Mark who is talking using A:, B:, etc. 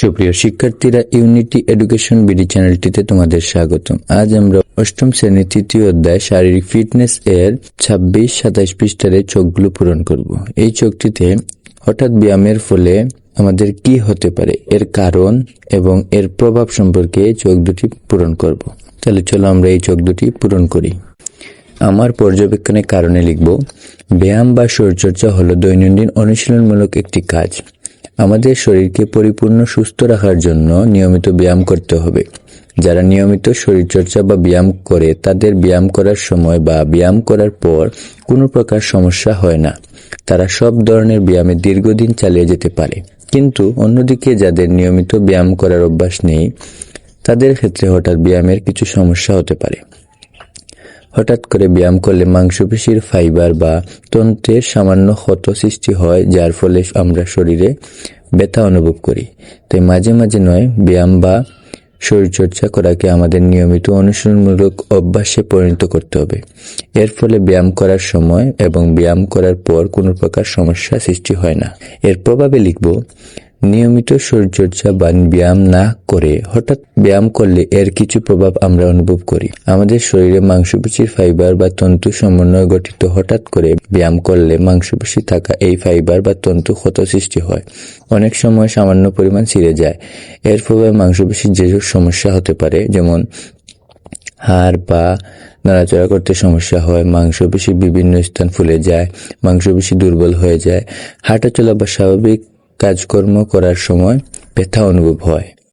A: সুপ্রিয় শিক্ষার্থীরা unity education BD চ্যানেলটিতে তোমাদের স্বাগতম। আজ আমরা অষ্টম শ্রেণির তৃতীয় অধ্যায় শারীরিক ফিটনেস এর ছাব্বিশ, সাতাইশ পৃষ্ঠারে চোখগুলো পূরণ করব। এই চোখটিতে হঠাৎ ব্যায়ামের ফলে আমাদের কি হতে পারে, এর কারণ এবং এর প্রভাব সম্পর্কে চোখ দুটি পূরণ করব। তাহলে চলো আমরা এই চোখ দুটি পূরণ করি। আমার পর্যবেক্ষণের কারণে লিখব, ব্যায়াম বা শরীরচর্চা হলো দৈনন্দিন অনুশীলনমূলক একটি কাজ। আমাদের শরীরকে পরিপূর্ণ সুস্থ রাখার জন্য নিয়মিত ব্যায়াম করতে হবে। যারা নিয়মিত শরীরচর্চা বা ব্যায়াম করে, তাদের ব্যায়াম করার সময় বা ব্যায়াম করার পর কোনো প্রকার সমস্যা হয় না। তারা সব ধরনের ব্যায়ামে দীর্ঘদিন চালিয়ে যেতে পারে। কিন্তু অন্যদিকে যাদের নিয়মিত ব্যায়াম করার অভ্যাস নেই, তাদের ক্ষেত্রে হঠাৎ ব্যায়ামের কিছু সমস্যা হতে পারে। হঠাৎ করে ব্যায়াম করলে মাংসপেশির ফাইবার বা তন্ত্রের সামান্য ক্ষত সৃষ্টি হয়, যার ফলে আমরা শরীরে ব্যথা অনুভব করি। তাই মাঝে মাঝে নয়, ব্যায়াম বা শরীরচর্চা করাকে আমাদের নিয়মিত অনুশীলনমূলক অভ্যাসে পরিণত করতে হবে। এর ফলে ব্যায়াম করার সময় এবং ব্যায়াম করার পর কোনো প্রকার সমস্যা সৃষ্টি হয় না। এর প্রভাবে লিখব নিয়মিত শরীরচর্চা বা ব্যায়াম না করে হঠাৎ ব্যায়াম করলে এর কিছু প্রভাব আমরা অনুভব করি। আমাদের শরীরে মাংসপেশির ফাইবার বা তন্তু সমন্বয় গঠিত হঠাৎ করে ব্যায়াম করলে মাংসপেশি থাকা এই ফাইবার বা তন্তু ক্ষত সৃষ্টি হয়। অনেক সময় সামান্য পরিমাণ ছিঁড়ে যায়। এর ফলে মাংসপেশির যেসব সমস্যা হতে পারে, যেমন হাড় বা নড়াচড়া করতে সমস্যা হয়, মাংসপেশি বিভিন্ন স্থান ফুলে যায়, মাংসপেশি দুর্বল হয়ে যায়, হাঁটাচলা বা স্বাভাবিক কাজকর্ম করার সময় ব্যথা অনুভব হয়।